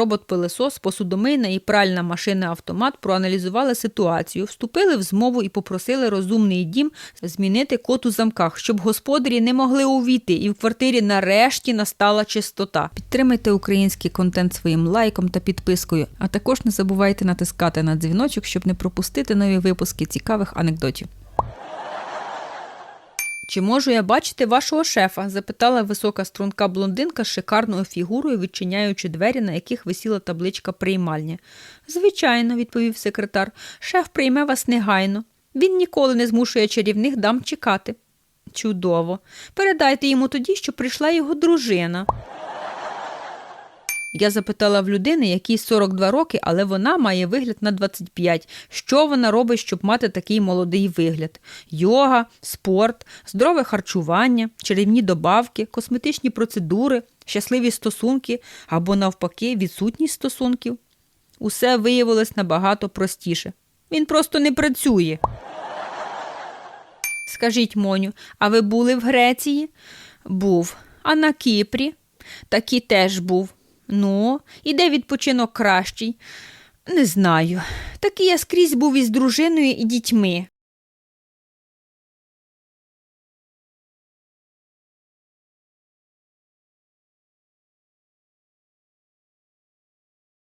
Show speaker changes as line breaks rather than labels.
робот-пилесос, посудомийна і пральна машина-автомат проаналізували ситуацію, вступили в змову і попросили розумний дім змінити код у замках, щоб господарі не могли увійти, і в квартирі нарешті настала чистота. Підтримайте український контент своїм лайком та підпискою, а також не забувайте натискати на дзвіночок, щоб не пропустити нові випуски цікавих анекдотів. Чи можу я бачити вашого шефа? запитала висока струнка блондинка з шикарною фігурою, відчиняючи двері, на яких висіла табличка приймальня. Звичайно, відповів секретар. Шеф прийме вас негайно. Він ніколи не змушує чарівних дам чекати. Чудово. Передайте йому тоді, що прийшла його дружина. Я запитала в людини, якій 42 роки, але вона має вигляд на 25. Що вона робить, щоб мати такий молодий вигляд? Йога, спорт, здорове харчування, чарівні добавки, косметичні процедури, щасливі стосунки або, навпаки, відсутність стосунків. Усе виявилось набагато простіше. Він просто не працює. Скажіть, Моню, а ви були в Греції? Був. А на Кіпрі? Такі теж був. Ну, і де відпочинок кращий? Не знаю. Такий я скрізь був із дружиною і дітьми.